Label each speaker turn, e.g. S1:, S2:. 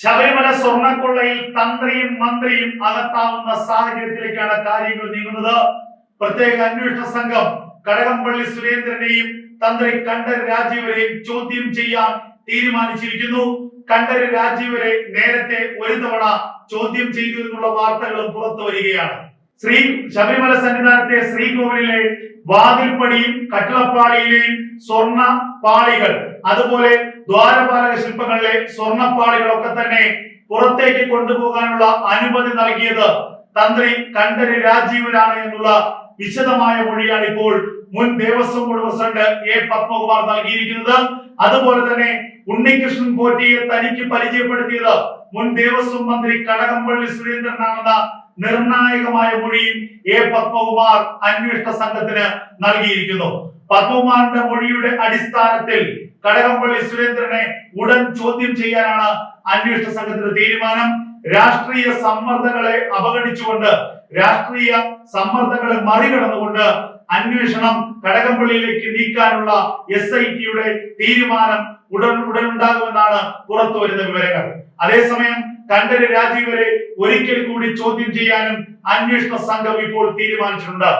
S1: ശബരിമല സ്വർണക്കൊള്ളയിൽ തന്ത്രിയും മന്ത്രിയും അകത്താവുന്ന സാഹചര്യത്തിലേക്കാണ് കാര്യങ്ങൾ നീങ്ങുന്നത്. പ്രത്യേക അന്വേഷണ സംഘം കടകംപള്ളി സുരേന്ദ്രനെയും തന്ത്രി കണ്ഠര് രാജീവരെയും ചോദ്യം ചെയ്യാൻ തീരുമാനിച്ചിരിക്കുന്നു. കണ്ഠര് രാജീവരെ നേരത്തെ ഒരു തവണ ചോദ്യം ചെയ്തു എന്നുള്ള വാർത്തകളും പുറത്തു വരികയാണ്. ശ്രീ ശബരിമല സന്നിധാനത്തെ ശ്രീകോവിലിലെ വാതിൽപ്പടിയും കട്ടിളപ്പാളിയിലെയും സ്വർണ പാളികൾ അതുപോലെ ദ്വാരപാലക ശില്പങ്ങളിലെ സ്വർണപ്പാളികളൊക്കെ തന്നെ പുറത്തേക്ക് കൊണ്ടുപോകാനുള്ള അനുമതി നൽകിയത് തന്ത്രി കണ്ഠര് രാജീവനാണ് എന്നുള്ള വിശദമായ മൊഴിയാണ് ഇപ്പോൾ മുൻ Devaswom board president A Padmakumar നൽകിയിരിക്കുന്നത്. അതുപോലെ തന്നെ ഉണ്ണികൃഷ്ണൻ പോറ്റിയെ തനിക്ക് പരിചയപ്പെടുത്തിയത് മുൻ ദേവസ്വം മന്ത്രി കടകംപള്ളി സുരേന്ദ്രനാണെന്ന നിർണായകമായ മൊഴിയും എ പത്മകുമാർ അന്വേഷണ സംഘത്തിന് നൽകിയിരിക്കുന്നു. പത്മകുമാറിന്റെ മൊഴിയുടെ അടിസ്ഥാനത്തിൽ കടകംപള്ളി സുരേന്ദ്രനെ ഉടൻ ചോദ്യം ചെയ്യാനാണ് അന്വേഷണ സംഘത്തിന്റെ തീരുമാനം. രാഷ്ട്രീയ സമ്മർദ്ദങ്ങളെ അവഗണിച്ചുകൊണ്ട് രാഷ്ട്രീയ സമ്മർദ്ദങ്ങളെ മറികടന്നുകൊണ്ട് അന്വേഷണം കടകംപള്ളിയിലേക്ക് നീക്കാനുള്ള എസ് ഐ ടിയുടെ തീരുമാനം ഉടൻ ഉടൻ ഉണ്ടാകുമെന്നാണ് പുറത്തു വരുന്ന വിവരങ്ങൾ. അതേസമയം കണ്ഠര് രാജീവരെ ഒരിക്കൽ കൂടി ചോദ്യം ചെയ്യാനും അന്വേഷണ സംഘം ഇപ്പോൾ തീരുമാനിച്ചിട്ടുണ്ട്.